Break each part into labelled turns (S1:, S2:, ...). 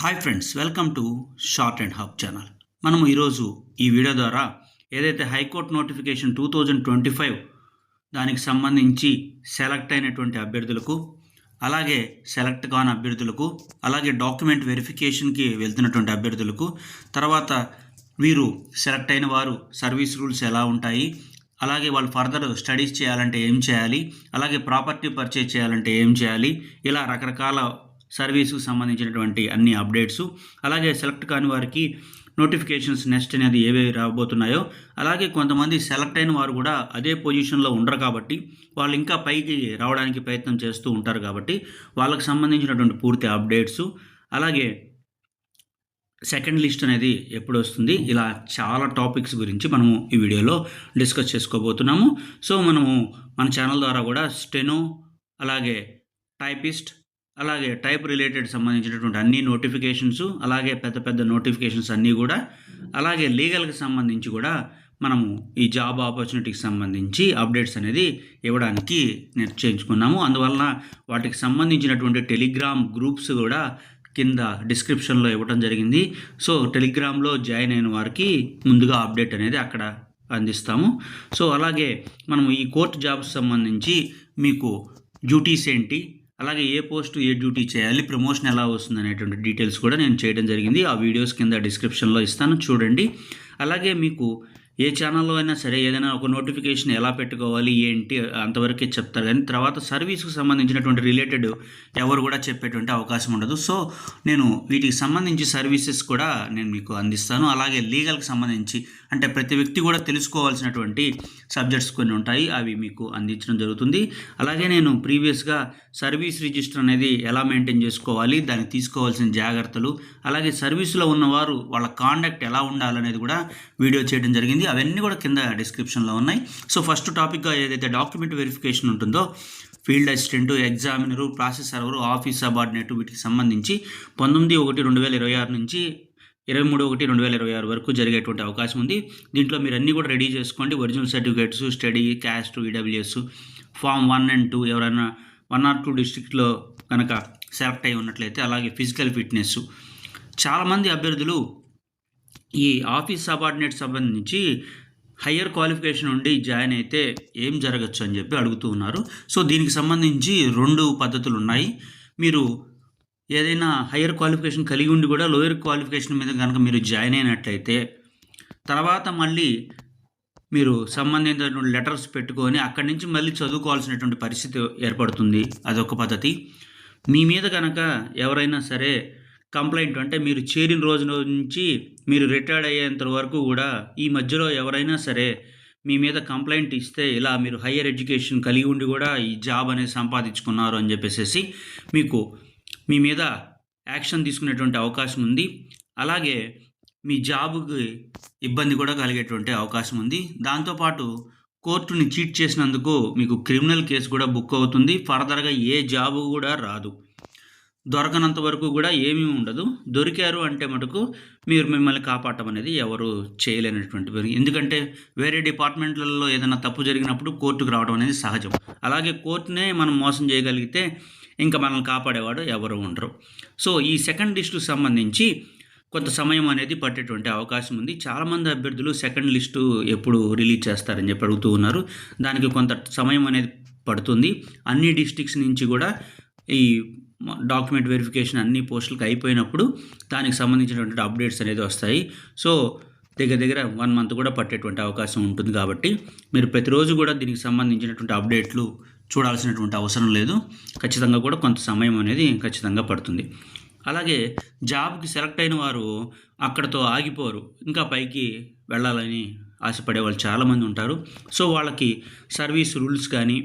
S1: Hi friends welcome to shorthand hub channel. మనము ఈరోజు ఈ వీడియో ద్వారా ఏదైతే high court notification two thousand twenty five దానికి సంబంధించి సెలెక్ట్ అయినటువంటి అభ్యర్థులకు అలాగే సెలెక్ట్ కాని అభ్యర్థులకు అలాగే డాక్యుమెంట్ వెరిఫికేషన్కి వెళ్తున్నటువంటి అభ్యర్థులకు తర్వాత వీరు సెలెక్ట్ అయిన వారు సర్వీస్ రూల్స్ ఎలా ఉంటాయి అలాగే వాళ్ళు ఫర్దర్ స్టడీస్ చేయాలంటే ఏం చేయాలి అలాగే ప్రాపర్టీ పర్చేజ్ చేయాలంటే ఏం చేయాలి ఇలా రకరకాల సర్వీసుకు సంబంధించినటువంటి అన్ని అప్డేట్స్. అలాగే సెలెక్ట్ కాని వారికి నోటిఫికేషన్స్ నెక్స్ట్ అనేది ఏవేవి రాబోతున్నాయో. అలాగే కొంతమంది సెలెక్ట్ అయిన వారు కూడా అదే పొజిషన్లో ఉండరు కాబట్టి వాళ్ళు ఇంకా పైకి రావడానికి ప్రయత్నం చేస్తూ ఉంటారు కాబట్టి వాళ్ళకి సంబంధించినటువంటి పూర్తి అప్డేట్స్. అలాగే సెకండ్ లిస్ట్ అనేది ఎప్పుడు వస్తుంది? ఇలా చాలా టాపిక్స్ గురించి మనము ఈ వీడియోలో డిస్కస్ చేసుకోబోతున్నాము. సో మనము మన ఛానల్ ద్వారా కూడా స్టెనో అలాగే టైపిస్ట్ అలాగే టైప్ రిలేటెడ్ సంబంధించినటువంటి అన్ని నోటిఫికేషన్స్ అలాగే పెద్ద పెద్ద నోటిఫికేషన్స్ అన్నీ కూడా అలాగే లీగల్కి సంబంధించి కూడా మనము ఈ జాబ్ ఆపర్చునిటీకి సంబంధించి అప్డేట్స్ అనేది ఇవ్వడానికి నిశ్చయించుకున్నాము అందువలన వాటికి సంబంధించినటువంటి టెలిగ్రామ్ గ్రూప్స్ కూడా కింద డిస్క్రిప్షన్లో ఇవ్వడం జరిగింది. సో టెలిగ్రామ్లో జాయిన్ అయిన వారికి ముందుగా అప్డేట్ అనేది అక్కడ అందిస్తాము. సో అలాగే మనం ఈ కోర్టు జాబ్స్ సంబంధించి మీకు డ్యూటీస్ ఏంటి అలాగే ఏ పోస్ట్ ఏ డ్యూటీ చేయాలి ప్రమోషన్ ఎలా వస్తుంది అనేటువంటి డీటెయిల్స్ కూడా నేను చేయడం జరిగింది. ఆ వీడియోస్ కింద డిస్క్రిప్షన్లో ఇస్తాను చూడండి. అలాగే మీకు ఏ ఛానల్లో అయినా సరే ఏదైనా ఒక నోటిఫికేషన్ ఎలా పెట్టుకోవాలి ఏంటి అంతవరకే చెప్తారు. కానీ తర్వాత సర్వీస్కి సంబంధించినటువంటి రిలేటెడ్ ఎవరు కూడా చెప్పేటువంటి అవకాశం ఉండదు. సో నేను వీటికి సంబంధించి సర్వీసెస్ కూడా నేను మీకు అందిస్తాను. అలాగే లీగల్కి సంబంధించి అంటే ప్రతి వ్యక్తి కూడా తెలుసుకోవాల్సినటువంటి సబ్జెక్ట్స్ కొన్ని ఉంటాయి. అవి మీకు అందించడం జరుగుతుంది. అలాగే నేను ప్రీవియస్గా సర్వీస్ రిజిస్టర్ అనేది ఎలా మెయింటైన్ చేసుకోవాలి దాన్ని తీసుకోవాల్సిన జాగ్రత్తలు అలాగే సర్వీస్లో ఉన్నవారు వాళ్ళ కాండక్ట్ ఎలా ఉండాలనేది కూడా వీడియో చేయడం జరిగింది. అవన్నీ కూడా కింద డిస్క్రిప్షన్లో ఉన్నాయి. సో ఫస్ట్ టాపిక్గా ఏదైతే డాక్యుమెంట్ వెరిఫికేషన్ ఉంటుందో field assistant examiner process server office subordinate వీటికి సంబంధించి పంతొమ్మిది ఒకటి రెండు వేల ఇరవై ఆరు నుంచి ఇరవై మూడు ఒకటి రెండు వేల ఇరవై ఆరు వరకు జరిగేటువంటి అవకాశం ఉంది. దీంట్లో మీరు అన్నీ కూడా రెడీ చేసుకోండి. Original certificates study caste EWS form one and two ఎవరైనా వన్ ఆర్ టూ డిస్ట్రిక్ట్లో కనుక సెలెక్ట్ అయి ఉన్నట్లయితే అలాగే ఫిజికల్ ఫిట్నెస్ చాలామంది అభ్యర్థులు ఈ ఆఫీస్ సబార్డినేట్ సంబంధించి హయ్యర్ క్వాలిఫికేషన్ ఉండి జాయిన్ అయితే ఏం జరగచ్చు అని చెప్పి అడుగుతూ ఉన్నారు. సో దీనికి సంబంధించి రెండు పద్ధతులు ఉన్నాయి. మీరు ఏదైనా హయ్యర్ క్వాలిఫికేషన్ కలిగి ఉండి కూడా లోయర్ క్వాలిఫికేషన్ మీద కనుక మీరు జాయిన్ అయినట్లయితే తర్వాత మళ్ళీ మీరు సంబంధించినటువంటి లెటర్స్ పెట్టుకొని అక్కడి నుంచి మళ్ళీ చదువుకోవాల్సినటువంటి పరిస్థితి ఏర్పడుతుంది. అదొక పద్ధతి. మీ మీద కనుక ఎవరైనా సరే కంప్లైంట్ అంటే మీరు చేరిన రోజు నుంచి మీరు రిటైర్డ్ అయ్యేంత వరకు కూడా ఈ మధ్యలో ఎవరైనా సరే మీ మీద కంప్లైంట్ ఇస్తే ఇలా మీరు హయ్యర్ ఎడ్యుకేషన్ కలిగి ఉండి కూడా ఈ జాబ్ అనేది సంపాదించుకున్నారు అని చెప్పేసి మీకు మీ మీద యాక్షన్ తీసుకునేటువంటి అవకాశం ఉంది. అలాగే మీ జాబ్కి ఇబ్బంది కూడా కలిగేటువంటి అవకాశం ఉంది. దాంతోపాటు కోర్టుని చీట్ చేసినందుకు మీకు క్రిమినల్ కేసు కూడా బుక్ అవుతుంది. ఫర్దర్గా ఏ జాబ్ కూడా రాదు. దొరకనంత వరకు కూడా ఏమీ ఉండదు. దొరికారు అంటే మటుకు మీరు మిమ్మల్ని కాపాడటం అనేది ఎవరు చేయలేనటువంటి ఎందుకంటే వేరే డిపార్ట్మెంట్లలో ఏదైనా తప్పు జరిగినప్పుడు కోర్టుకు రావడం అనేది సహజం. అలాగే కోర్టునే మనం మోసం చేయగలిగితే ఇంకా మనల్ని కాపాడేవాడు ఎవరు ఉండరు. సో ఈ సెకండ్ లిస్టుకు సంబంధించి కొంత సమయం అనేది పట్టేటువంటి అవకాశం ఉంది. చాలామంది అభ్యర్థులు సెకండ్ లిస్టు ఎప్పుడు రిలీజ్ చేస్తారని చెప్పి అడుగుతూ ఉన్నారు. దానికి కొంత సమయం అనేది పడుతుంది. అన్ని డిస్టిక్స్ నుంచి కూడా ఈ డాక్యుమెంట్ వెరిఫికేషన్ అన్ని పోస్టులకు అయిపోయినప్పుడు దానికి సంబంధించినటువంటి అప్డేట్స్ అనేది వస్తాయి. సో దగ్గర దగ్గర వన్ మంత్ కూడా పట్టేటువంటి అవకాశం ఉంటుంది కాబట్టి మీరు ప్రతిరోజు కూడా దీనికి సంబంధించినటువంటి అప్డేట్లు చూడాల్సినటువంటి అవసరం లేదు. ఖచ్చితంగా కూడా కొంత సమయం అనేది ఖచ్చితంగా పడుతుంది. అలాగే జాబ్కి సెలెక్ట్ అయిన వారు అక్కడతో ఆగిపోరు. ఇంకా పైకి వెళ్ళాలని ఆశపడే వాళ్ళు చాలామంది ఉంటారు. సో వాళ్ళకి సర్వీస్ రూల్స్ కానీ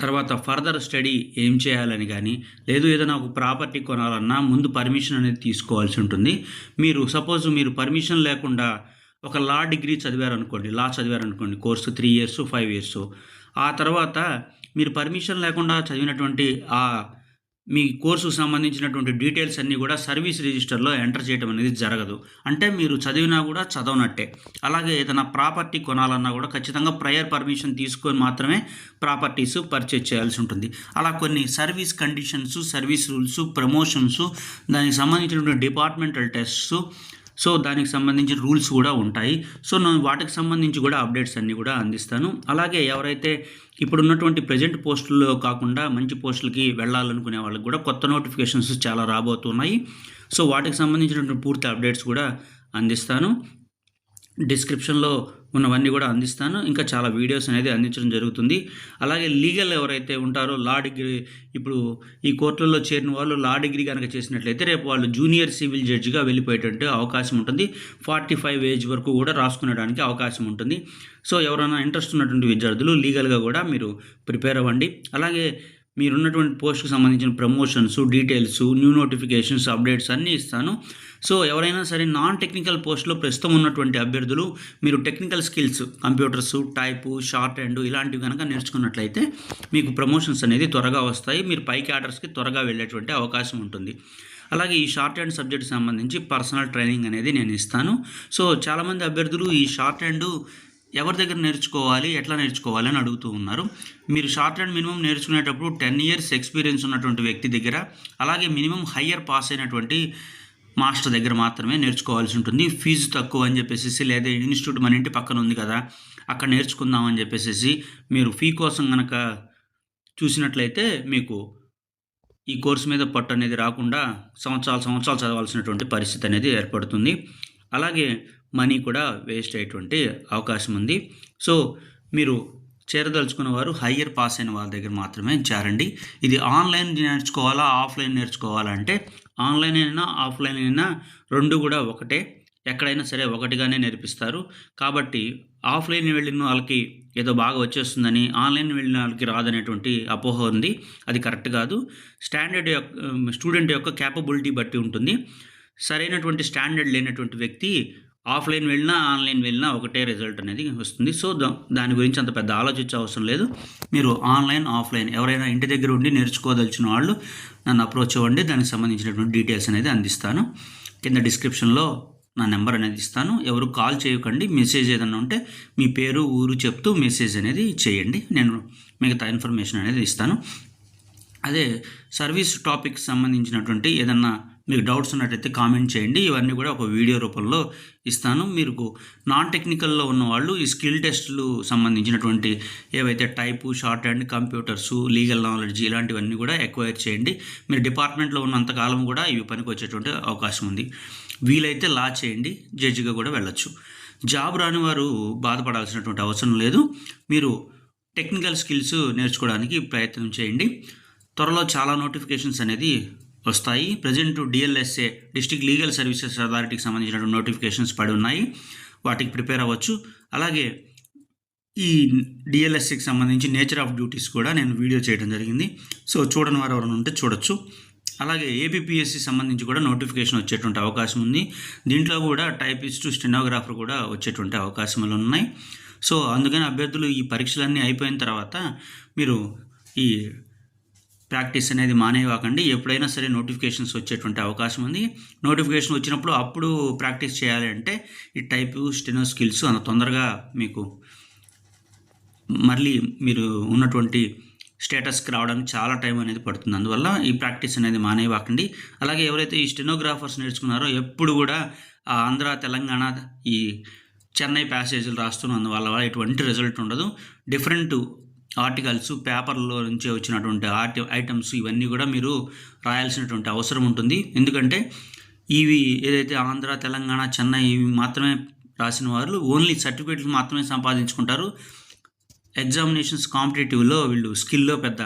S1: తర్వాత ఫర్దర్ స్టడీ ఏం చేయాలని కానీ లేదు ఏదైనా ఒక ప్రాపర్టీ కొనాలన్నా ముందు పర్మిషన్ అనేది తీసుకోవాల్సి ఉంటుంది. మీరు సపోజ్ మీరు పర్మిషన్ లేకుండా ఒక లా డిగ్రీ చదివారు అనుకోండి law చదివారనుకోండి course three years five years ఆ తర్వాత మీరు పర్మిషన్ లేకుండా చదివినటువంటి ఆ మీ కోర్సుకు సంబంధించినటువంటి డీటెయిల్స్ అన్నీ కూడా సర్వీస్ రిజిస్టర్లో ఎంటర్ చేయడం అనేది జరగదు. అంటే మీరు చదివినా కూడా చదవనట్టే. అలాగే ఏదైనా ప్రాపర్టీ కొనాలన్నా కూడా ఖచ్చితంగా ప్రయర్ పర్మిషన్ తీసుకొని మాత్రమే ప్రాపర్టీస్ పర్చేజ్ చేయాల్సి ఉంటుంది. అలా కొన్ని service conditions service rules promotions దానికి సంబంధించినటువంటి డిపార్ట్మెంటల్ టెస్ట్స్ సో దానికి సంబంధించిన రూల్స్ కూడా ఉంటాయి. సో నేను వాటికి సంబంధించి కూడా అప్డేట్స్ అన్నీ కూడా అందిస్తాను. అలాగే ఎవరైతే ఇప్పుడున్నటువంటి ప్రజెంట్ పోస్టుల్లో కాకుండా మంచి పోస్టులకి వెళ్ళాలనుకునే వాళ్ళకి కూడా కొత్త నోటిఫికేషన్స్ చాలా రాబోతున్నాయి. సో వాటికి సంబంధించినటువంటి పూర్తి అప్డేట్స్ కూడా అందిస్తాను. డిస్క్రిప్షన్లో ఉన్నవన్నీ కూడా అందిస్తాను. ఇంకా చాలా వీడియోస్ అనేది అందించడం జరుగుతుంది. అలాగే లీగల్ ఎవరైతే ఉంటారో లా డిగ్రీ ఇప్పుడు ఈ కోర్టులలో చేరిన వాళ్ళు లా డిగ్రీ కనుక చేసినట్లయితే రేపు వాళ్ళు జూనియర్ సివిల్ జడ్జిగా వెళ్ళిపోయేటట్టు అవకాశం ఉంటుంది. ఫార్టీ ఫైవ్ ఏజ్ వరకు కూడా రాసుకునేడానికి అవకాశం ఉంటుంది. సో ఎవరైనా ఇంట్రెస్ట్ ఉన్నటువంటి విద్యార్థులు లీగల్గా కూడా మీరు ప్రిపేర్ అవ్వండి. అలాగే మీరున్నటువంటి పోస్ట్కి సంబంధించిన promotions details new notifications updates అన్నీ ఇస్తాను. సో ఎవరైనా సరే నాన్ టెక్నికల్ పోస్ట్లో ప్రస్తుతం ఉన్నటువంటి అభ్యర్థులు మీరు technical skills computers type shorthand ఇలాంటివి కనుక నేర్చుకున్నట్లయితే మీకు ప్రమోషన్స్ అనేది త్వరగా వస్తాయి. మీరు పైకి ఆర్డర్స్కి త్వరగా వెళ్ళేటువంటి అవకాశం ఉంటుంది. అలాగే ఈ షార్ట్ హ్యాండ్ సబ్జెక్ట్ సంబంధించి పర్సనల్ ట్రైనింగ్ అనేది నేను ఇస్తాను. సో చాలామంది అభ్యర్థులు ఈ షార్ట్ హ్యాండ్ ఎవరి దగ్గర నేర్చుకోవాలి ఎట్లా నేర్చుకోవాలి అని అడుగుతూ ఉన్నారు. మీరు షార్ట్ అండ్ మినిమం నేర్చుకునేటప్పుడు టెన్ ఇయర్స్ ఎక్స్పీరియన్స్ ఉన్నటువంటి వ్యక్తి దగ్గర అలాగే మినిమం హయ్యర్ పాస్ అయినటువంటి మాస్టర్ దగ్గర మాత్రమే నేర్చుకోవాల్సి ఉంటుంది. ఫీజు తక్కువ అని చెప్పేసి లేదా ఇన్స్టిట్యూట్ మన ఇంటి పక్కన ఉంది కదా అక్కడ నేర్చుకుందాం అని చెప్పేసి మీరు ఫీ కోసం కనుక చూసినట్లయితే మీకు ఈ కోర్సు మీద పట్టు అనేది రాకుండా సంవత్సరాలు సంవత్సరాలు చదవాల్సినటువంటి పరిస్థితి అనేది ఏర్పడుతుంది. అలాగే మనీ కూడా వేస్ట్ అయ్యేటువంటి అవకాశం ఉంది. సో మీరు చేరదలుచుకున్న వారు హయ్యర్ పాస్ అయిన వాళ్ళ దగ్గర మాత్రమే చేరండి. ఇది ఆన్లైన్ నేర్చుకోవాలా ఆఫ్లైన్ నేర్చుకోవాలంటే ఆన్లైన్ అయినా ఆఫ్లైన్ అయినా రెండు కూడా ఒకటే. ఎక్కడైనా సరే ఒకటిగానే నేర్పిస్తారు. కాబట్టి ఆఫ్లైన్ వెళ్ళిన వాళ్ళకి ఏదో బాగా వచ్చేస్తుందని ఆన్లైన్ వెళ్ళిన వాళ్ళకి రాదనేటువంటి అపోహ ఉంది. అది కరెక్ట్ కాదు. స్టాండర్డ్ యొక్క స్టూడెంట్ యొక్క క్యాపబిలిటీ బట్టి ఉంటుంది. సరైనటువంటి స్టాండర్డ్ లేనటువంటి వ్యక్తి ఆఫ్లైన్ వెళ్ళినా ఆన్లైన్ వెళ్ళినా ఒకటే రిజల్ట్ అనేది వస్తుంది. సో దాని గురించి అంత పెద్ద ఆలోచించే అవసరం లేదు. మీరు ఆన్లైన్ ఆఫ్లైన్ ఎవరైనా ఇంటి దగ్గర ఉండి నేర్చుకోదలిచిన వాళ్ళు నన్ను అప్రోచ్ అవ్వండి. దానికి సంబంధించినటువంటి డీటెయిల్స్ అనేది అందిస్తాను. కింద డిస్క్రిప్షన్లో నా నెంబర్ అనేది ఇస్తాను. ఎవరు కాల్ చేయకండి. మెసేజ్ ఏదైనా ఉంటే మీ పేరు ఊరు చెప్తూ మెసేజ్ అనేది చేయండి. నేను మిగతా ఇన్ఫర్మేషన్ అనేది ఇస్తాను. అదే సర్వీస్ టాపిక్ సంబంధించినటువంటి ఏదన్నా మీకు డౌట్స్ ఉన్నట్టయితే కామెంట్ చేయండి. ఇవన్నీ కూడా ఒక వీడియో రూపంలో ఇస్తాను. మీకు నాన్ టెక్నికల్లో ఉన్న వాళ్ళు ఈ స్కిల్ టెస్టులు సంబంధించినటువంటి ఏవైతే type shorthand computers legal knowledge ఇలాంటివన్నీ కూడా ఎక్వైర్ చేయండి. మీరు డిపార్ట్మెంట్లో ఉన్నంతకాలం కూడా ఇవి పనికి వచ్చేటువంటి అవకాశం ఉంది. వీలైతే లా చేయండి. జడ్జిగా కూడా వెళ్ళొచ్చు. జాబ్ రాని వారు బాధపడాల్సినటువంటి అవసరం లేదు. మీరు టెక్నికల్ స్కిల్స్ నేర్చుకోవడానికి ప్రయత్నం చేయండి. త్వరలో చాలా నోటిఫికేషన్స్ అనేది వస్తాయి. Present DLSA district legal services అథారిటీకి సంబంధించినటువంటి నోటిఫికేషన్స్ పడి ఉన్నాయి. వాటికి ప్రిపేర్ అవ్వచ్చు. అలాగే ఈ డిఎల్ఎస్సికి సంబంధించి నేచర్ ఆఫ్ డ్యూటీస్ కూడా నేను వీడియో చేయడం జరిగింది. సో చూడని వారు ఎవరైనా ఉంటే చూడొచ్చు. అలాగే ఏబిపిఎస్సి సంబంధించి కూడా నోటిఫికేషన్ వచ్చేటువంటి అవకాశం ఉంది. దీంట్లో కూడా టైపిస్ట్ స్టెనోగ్రాఫర్ కూడా వచ్చేటువంటి అవకాశాలు ఉన్నాయి. సో అందుకని అభ్యర్థులు ఈ పరీక్షలన్నీ అయిపోయిన తర్వాత మీరు ఈ ప్రాక్టీస్ అనేది మానేవాకండి ఎప్పుడైనా సరే నోటిఫికేషన్స్ వచ్చేటువంటి అవకాశం ఉంది. నోటిఫికేషన్ వచ్చినప్పుడు అప్పుడు ప్రాక్టీస్ చేయాలి అంటే ఈ టైపు స్టెనో స్కిల్స్ అంత తొందరగా మీకు మళ్ళీ మీరు ఉన్నటువంటి స్టేటస్కి రావడానికి చాలా టైం అనేది పడుతుంది. అందువల్ల ఈ ప్రాక్టీస్ అనేది మానేవాకండి అలాగే ఎవరైతే ఈ స్టెనోగ్రాఫర్స్ నేర్చుకున్నారో ఎప్పుడు కూడా ఆంధ్ర తెలంగాణ ఈ చెన్నై ప్యాసేజీలు రాస్తున్నందువల్ల ఎటువంటి రిజల్ట్ ఉండదు. డిఫరెంట్ ఆర్టికల్స్ పేపర్లో నుంచి వచ్చినటువంటి ఆర్టి ఐటమ్స్ ఇవన్నీ కూడా మీరు రాయాల్సినటువంటి అవసరం ఉంటుంది. ఎందుకంటే ఇవి ఏదైతే ఆంధ్ర తెలంగాణ చెన్నై ఇవి మాత్రమే రాసిన వారు ఓన్లీ సర్టిఫికేట్లు మాత్రమే సంపాదించుకుంటారు. ఎగ్జామినేషన్స్ కాంపిటేటివ్లో వీళ్ళు స్కిల్లో పెద్ద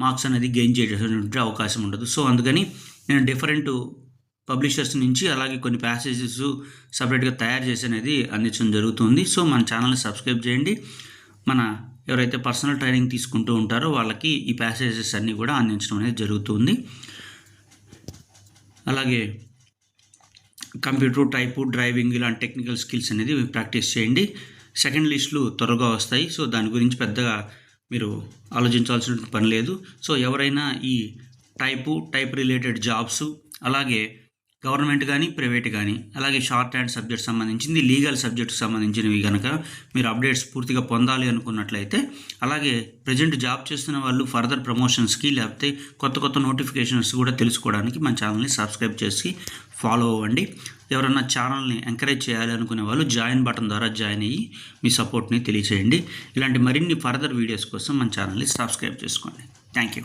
S1: మార్క్స్ అనేది గెయిన్ చేసేటువంటి అవకాశం ఉండదు. సో అందుకని నేను డిఫరెంట్ పబ్లిషర్స్ నుంచి అలాగే కొన్ని ప్యాసేజెస్ సపరేట్గా తయారు చేసి అనేది అందించడం జరుగుతుంది. సో మన ఛానల్ని సబ్స్క్రైబ్ చేయండి. మన ఎవరైతే పర్సనల్ ట్రైనింగ్ తీసుకుంటూ ఉంటారో వాళ్ళకి ఈ ప్యాసేజెస్ అన్నీ కూడా అందించడం అనేది జరుగుతుంది. అలాగే కంప్యూటర్ టైపు డ్రైవింగ్ ఇలాంటి టెక్నికల్ స్కిల్స్ అనేది ప్రాక్టీస్ చేయండి. సెకండ్ లిస్టులు త్వరగా వస్తాయి. సో దాని గురించి పెద్దగా మీరు ఆలోచించాల్సిన పని లేదు. సో ఎవరైనా ఈ టైపు టైప్ రిలేటెడ్ జాబ్స్ అలాగే గవర్నమెంట్ కానీ ప్రైవేట్ కానీ అలాగే షార్ట్ హ్యాండ్ సబ్జెక్ట్ సంబంధించింది లీగల్ సబ్జెక్ట్ సంబంధించినవి కనుక మీరు అప్డేట్స్ పూర్తిగా పొందాలి అనుకున్నట్లయితే అలాగే ప్రజెంట్ జాబ్ చేస్తున్న వాళ్ళు ఫర్దర్ ప్రమోషన్స్కి లేకపోతే కొత్త కొత్త నోటిఫికేషన్స్ కూడా తెలుసుకోవడానికి మన ఛానల్ని సబ్స్క్రైబ్ చేసి ఫాలో అవ్వండి. ఎవరన్నా ఛానల్ని ఎంకరేజ్ చేయాలి అనుకునే వాళ్ళు జాయిన్ బటన్ ద్వారా జాయిన్ అయ్యి మీ సపోర్ట్ని తెలియచేయండి. ఇలాంటి మరిన్ని ఫర్దర్ వీడియోస్ కోసం మన ఛానల్ని సబ్స్క్రైబ్ చేసుకోండి. Thank you